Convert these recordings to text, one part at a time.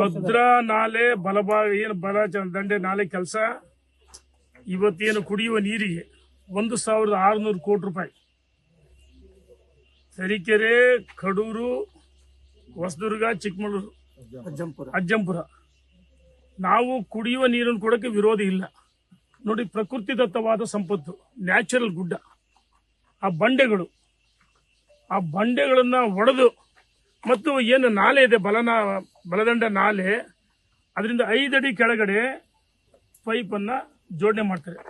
ಭದ್ರಾ ನಾಲೆ ಬಲಭಾಗ ಏನು ಬಲ ದಂಡೆ ನಾಲೆ ಕೆಲಸ. ಇವತ್ತೇನು ಕುಡಿಯುವ ನೀರಿಗೆ ಒಂದು ಸಾವಿರದ ಆರುನೂರು ಕೋಟಿ ರೂಪಾಯಿ. ತರೀಕೆರೆ ಕಡೂರು ಹೊಸದುರ್ಗ ಚಿಕ್ಕಮಗಳೂರು ಅಜ್ಜಂಪುರ. ಅಜ್ಜಂಪುರ. ನಾವು ಕುಡಿಯುವ ನೀರನ್ನು ಕೊಡೋಕ್ಕೆ ವಿರೋಧ ಇಲ್ಲ. ನೋಡಿ ಪ್ರಕೃತಿದತ್ತವಾದ ಸಂಪತ್ತು ನ್ಯಾಚುರಲ್ ಗುಡ್ಡ. ಆ ಬಂಡೆಗಳು ಆ ಬಂಡೆಗಳನ್ನು ಒಡೆದು ಮತ್ತು ಏನು ನಾಲೆ ಇದೆ ಬಲನ ಬಲದಂಡ ನಾಲೆ, ಅದರಿಂದ ಐದಡಿ ಕೆಳಗಡೆ ಪೈಪನ್ನು ಜೋಡಣೆ ಮಾಡ್ತಾರೆ.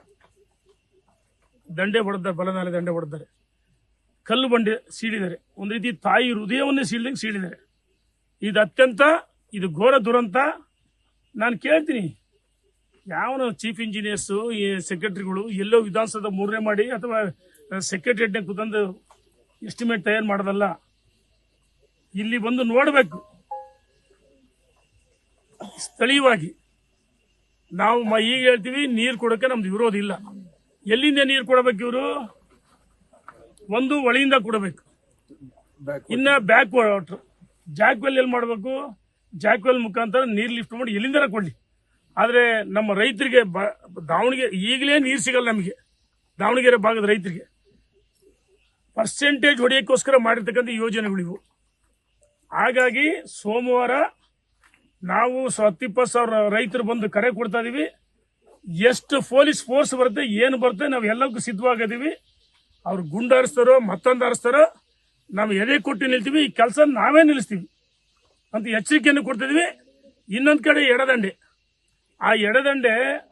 ದಂಡೆ ಹೊಡೆದ ಬಲನಾಲೆ ದಂಡೆ ಹೊಡೆದ್ದಾರೆ ಕಲ್ಲು ಬಂಡೆ ಸೀಳಿದ್ದಾರೆ ಒಂದು ರೀತಿ ತಾಯಿ ಹೃದಯವನ್ನೇ ಸೀಳ್ದಂಗೆ ಸೀಳಿದ್ದಾರೆ ಇದು ಅತ್ಯಂತ, ಇದು ಘೋರ ದುರಂತ. ನಾನು ಕೇಳ್ತೀನಿ. ಯಾವನ ಚೀಫ್ ಇಂಜಿನಿಯರ್ಸು ಈ ಸೆಕ್ರೆಟರಿಗಳು ಎಲ್ಲೋ ವಿಧಾನಸೌಧ ಮೂರನೇ ಮಾಡಿ ಅಥವಾ ಸೆಕ್ರೆಟರಿಯೇಟ್ನ ಕುತಂದು ಎಸ್ಟಿಮೇಟ್ ತಯಾರು ಮಾಡೋದಲ್ಲ. ಇಲ್ಲಿ ಬಂದು ನೋಡಬೇಕು. ಸ್ಥಳೀಯವಾಗಿ. ನಾವು ಈಗ ಹೇಳ್ತೀವಿ, ನೀರು ಕೊಡೋಕೆ ನಮ್ದು ವಿರೋಧ ಎಲ್ಲಿಂದ ನೀರು ಕೊಡಬೇಕು ಇವರು? ಒಂದು ಹೊಳೆಯಿಂದ ಕೊಡಬೇಕು. ಇನ್ನ ಬ್ಯಾಕ್ ವಾಟರ್ ಜಾಕ್ವೆಲ್ ಎಲ್ಲಿ ಮಾಡಬೇಕು? ಜಾಕ್ವೆಲ್ ಮುಖಾಂತರ ನೀರು ಲಿಫ್ಟ್ ಮಾಡಿ ಎಲ್ಲಿಂದ ಕೊಡಲಿ. ಆದರೆ ನಮ್ಮ ರೈತರಿಗೆ ಬ- ದಾವಣಗೆರೆ, ಈಗಲೇ ನೀರು ಸಿಗಲ್ಲ ನಮಗೆ. ದಾವಣಗೆರೆ ಭಾಗದ ರೈತರಿಗೆ. ಪರ್ಸೆಂಟೇಜ್ ಹೊಡೆಯೋಕ್ಕೋಸ್ಕರ ಮಾಡಿರ್ತಕ್ಕಂಥ ಯೋಜನೆಗಳಿವು. ಹಾಗಾಗಿ ಸೋಮವಾರ ನಾವು ಸ- ಹತ್ತಿಪ್ಪತ್ತು ಸಾವಿರ ರೈತರು ಬಂದು ಕರೆ ಕೊಡ್ತಾ ಇದೀವಿ. ಎಷ್ಟು ಪೊಲೀಸ್ ಫೋರ್ಸ್ ಬರುತ್ತೆ, ಏನು ಬರುತ್ತೆ, ನಾವು ಎಲ್ಲಕ್ಕೂ ಸಿದ್ಧವಾಗಿದ್ದೀವಿ. ಅವ್ರು ಗುಂಡು ಹರಿಸ್ತಾರೋ, ಮತ್ತೊಂದು ಹಾರಿಸ್ತಾರೋ, ನಾವು ಎದೆ ಕೊಟ್ಟು ನಿಲ್ತೀವಿ. ಈ ಕೆಲಸ ನಾವೇ ನಿಲ್ಲಿಸ್ತೀವಿ. ಅಂತ ಎಚ್ಚರಿಕೆಯನ್ನು ಕೊಡ್ತಿದ್ವಿ ಇನ್ನೊಂದು ಕಡೆ ಎಡದಂಡೆ. ಆ ಎಡದಂಡೆ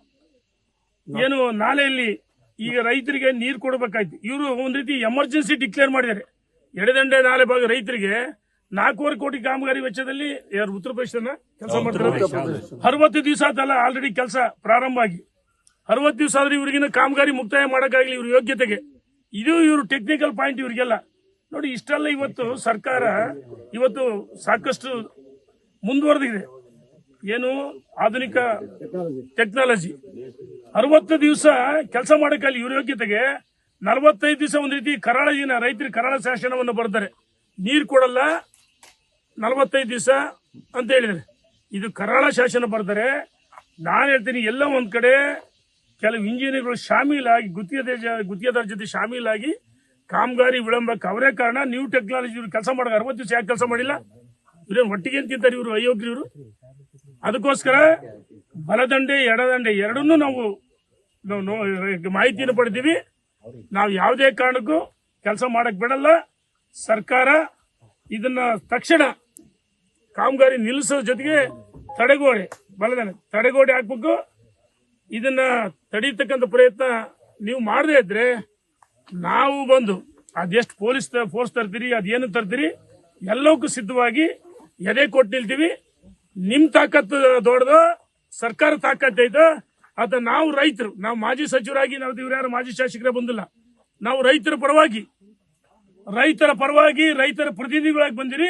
ಏನು ನಾಲೆಯಲ್ಲಿ ಈಗ ರೈತರಿಗೆ ನೀರು ಕೊಡಬೇಕಾಯ್ತು. ಇವರು ಒಂದು ರೀತಿ ಎಮರ್ಜೆನ್ಸಿ ಡಿಕ್ಲೇರ್ ಮಾಡಿದ್ದಾರೆ. ಎಡದಂಡೆ ನಾಲೆ ಭಾಗ ರೈತರಿಗೆ ನಾಲ್ಕೂವರೆ ಕೋಟಿ ಕಾಮಗಾರಿ ವೆಚ್ಚದಲ್ಲಿ ಯಾರು ಉತ್ತರ ಪ್ರದೇಶನ ಕೆಲಸ ಮಾಡ್ತಾರೆ? ಅರವತ್ತು ದಿವಸ ಆತಲ್ಲ ಆಲ್ರೆಡಿ ಕೆಲಸ ಪ್ರಾರಂಭ ಆಗಿ. ಅರವತ್ತು ದಿವಸ ಆದ್ರೆ ಇವ್ರಿಗಿನ ಕಾಮಗಾರಿ ಮುಕ್ತಾಯ ಮಾಡೋಕ್ಕಾಗಲಿ ಇವ್ರ ಯೋಗ್ಯತೆಗೆ. ಇದು ಇವರು ಟೆಕ್ನಿಕಲ್ ಪಾಯಿಂಟ್ ಇವರಿಗೆಲ್ಲ. ನೋಡಿ ಇಷ್ಟೆಲ್ಲ ಇವತ್ತು ಸರ್ಕಾರ ಇವತ್ತು ಸಾಕಷ್ಟು ಮುಂದುವರೆದಿದೆ. ಏನು? ಆಧುನಿಕ ಟೆಕ್ನಾಲಜಿ ಅರವತ್ತು ದಿವಸ ಕೆಲಸ ಮಾಡೋಕ್ಕಾಗಲಿ ಇವ್ರ ಯೋಗ್ಯತೆಗೆ ನಲವತ್ತೈದು ದಿವಸ ಒಂದು ರೀತಿ ಕರಾಳ ದಿನ ರೈತರು ಕರಾಳ ಶಾಸನವನ್ನು ಬರ್ತಾರೆ ನೀರು ಕೊಡಲ್ಲ ನಲವತ್ತೈದು ದಿವಸ ಅಂತ ಹೇಳಿದ್ರೆ ಇದು ಕರಾಳ ಶಾಸನ ಬರ್ತಾರೆ ನಾನು ಹೇಳ್ತೀನಿ ಎಲ್ಲ ಒಂದು ಕಡೆ ಕೆಲವು ಇಂಜಿನಿಯರ್ಗಳು ಶಾಮೀಲಾಗಿ ಗುತ್ತಿಗೆ ಗುತ್ತಿಗೆದಾರ ಜೊತೆ ಶಾಮೀಲಾಗಿ ಕಾಮಗಾರಿ ವಿಳಂಬಕ್ಕೆ ಅವರೇ ಕಾರಣ. ನ್ಯೂ ಟೆಕ್ನಾಲಜಿ ಕೆಲಸ ಮಾಡೋ ಅರವತ್ತು ದಿವಸ ಯಾಕೆ ಕೆಲಸ ಮಾಡಿಲ್ಲ? ಇವ್ರೇನು ಒಟ್ಟಿಗೆ ಅಂತಿದ್ದಾರೆ ಇವರು ಅಯೋಗ್ಯರು ಇವರು. ಅದಕ್ಕೋಸ್ಕರ ಬಲದಂಡೆ, ಎಡದಂಡೆ ಎರಡನ್ನೂ ನಾವು ನಾವು ಮಾಹಿತಿಯನ್ನು ಪಡೆದೀವಿ ನಾವು ಯಾವುದೇ ಕಾರಣಕ್ಕೂ ಕೆಲಸ ಮಾಡಕ್ ಬಿಡಲ್ಲ. ಸರ್ಕಾರ ಇದನ್ನ ತಕ್ಷಣ ಕಾಮಗಾರಿ ನಿಲ್ಲಿಸೋ ಜೊತೆಗೆ ತಡೆಗೋಡೆ ಬಲದಾನೆ ತಡೆಗೋಡೆ ಹಾಕ್ಬೇಕು. ಇದನ್ನ ತಡೀತಕ್ಕಂಥ ಪ್ರಯತ್ನ ನೀವು ಮಾಡದೇ ಇದ್ರೆ ನಾವು ಬಂದು ಅದೆಷ್ಟು ಪೊಲೀಸ್ ಫೋರ್ಸ್ ತರ್ತೀರಿ, ಅದೇನು ತರ್ತೀರಿ, ಎಲ್ಲವಕ್ಕೂ ಸಿದ್ಧವಾಗಿ ಎದೆ ಕೊಟ್ಟು ನಿಲ್ತೀವಿ. ನಿಮ್ಮ ತಾಕತ್ತು ದೊಡ್ಡದು, ಸರ್ಕಾರ ತಾಕತ್ತು ಐತೆ. ಅದ ನಾವು ರೈತರು, ನಾವು ಮಾಜಿ ಸಚಿವರಾಗಿ ನಾವು ಇವ್ರು ಯಾರು ಮಾಜಿ ಶಾಸಕರೇ ಬಂದಿಲ್ಲ. ನಾವು ರೈತರ ಪರವಾಗಿ ರೈತರ ಪರವಾಗಿ ರೈತರ ಪ್ರತಿನಿಧಿಗಳಾಗಿ ಬಂದಿರಿ.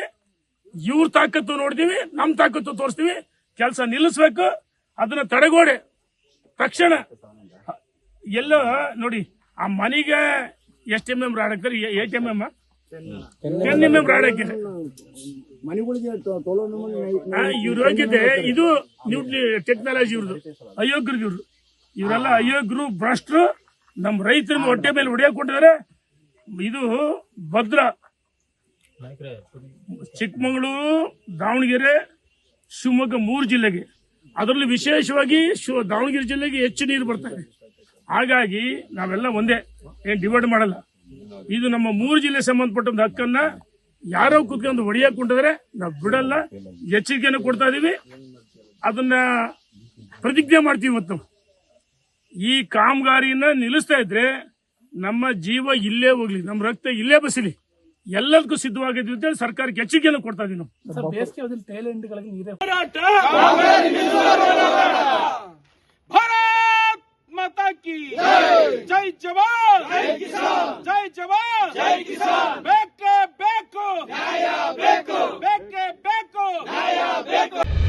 ಇವ್ರ ತಾಕತ್ತು ನೋಡ್ತೀವಿ ನಮ್ ತಾಕತ್ತು ತೋರಿಸ್ತೀವಿ ಕೆಲಸ ನಿಲ್ಲಿಸ್ಬೇಕು ಅದನ್ನ ತಡೆಗೋಡೆ. ತಕ್ಷಣ ಎಲ್ಲ ನೋಡಿ ಆ ಮನೆಗೆ ಎಷ್ಟು ಎಂ ಎಂ ರಾಡ್ ಹಾಕ್ತಾರೆ eight M M ten M M rod ಹಾಕಿದೆ ಇವ್ರ ಯೋಗ್ಯತೆ ಇದು ನ್ಯೂಲಿ ಟೆಕ್ನಾಲಜಿ ಇವ್ರದ್ದು ಅಯೋಗ್ರದು ಇವ್ರು. ಇವರೆಲ್ಲ ಅಯೋಗ್ಯರು ಭ್ರಷ್ಟರು ನಮ್ಮ ರೈತರ ಹೊಟ್ಟೆ ಮೇಲೆ ಹೊಡೆಯಕ್ ಕೊಟ್ಟಿದ್ದಾರೆ. ಇದು ಭದ್ರಾ. ಚಿಕ್ಕಮಗಳೂರು, ದಾವಣಗೆರೆ, ಶಿವಮೊಗ್ಗ ಮೂರು ಜಿಲ್ಲೆಗೆ. ಅದರಲ್ಲಿ ವಿಶೇಷವಾಗಿ ಶಿವ ದಾವಣಗೆರೆ ಜಿಲ್ಲೆಗೆ ಹೆಚ್ಚು ನೀರು ಬರ್ತಾ ಹಾಗಾಗಿ ನಾವೆಲ್ಲ ಒಂದೇ, ಏನು ಡಿವೈಡ್ ಮಾಡಲ್ಲ. ಇದು ನಮ್ಮ ಮೂರು ಜಿಲ್ಲೆ ಸಂಬಂಧಪಟ್ಟ ಹಕ್ಕನ್ನ ಯಾರೋ ಕುತ್ಕೊಂಡು ಹೊಡಿಯಕ್ ಕುಂಟಿದ್ರೆ ನಾವು ಬಿಡಲ್ಲ. ಎಚ್ಚರಿಕೆಯನ್ನು ಕೊಡ್ತಾ ಇದೀವಿ. ಅದನ್ನ ಪ್ರತಿಜ್ಞೆ ಮಾಡ್ತೀವಿ ಇವತ್ತು. ಈ ಕಾಮಗಾರಿಯನ್ನ ನಿಲ್ಲಿಸ್ತಾ ಇದ್ರೆ ನಮ್ಮ ಜೀವ ಇಲ್ಲೇ ಹೋಗ್ಲಿ, ನಮ್ಮ ರಕ್ತ ಇಲ್ಲೇ ಬಸಿಲಿ. ಎಲ್ಲದಕ್ಕೂ ಸಿದ್ಧವಾಗಿದ್ವಿ ಅಂತ ಹೇಳಿ ಸರ್ಕಾರಕ್ಕೆ ಎಚ್ಚರಿಕೆಯನ್ನು ಕೊಡ್ತಾ ಇದ್ದೀನಿ ನೀರೇ ಜೈ ಜವಾನ್. ಜೈ ಜವಾನ್. ಜೈ ಕಿಸಾನ್ ಬೇಕೇ. ಬೇಕು ಬೇಕೇ. ಬೇಕು ಬೇಕು.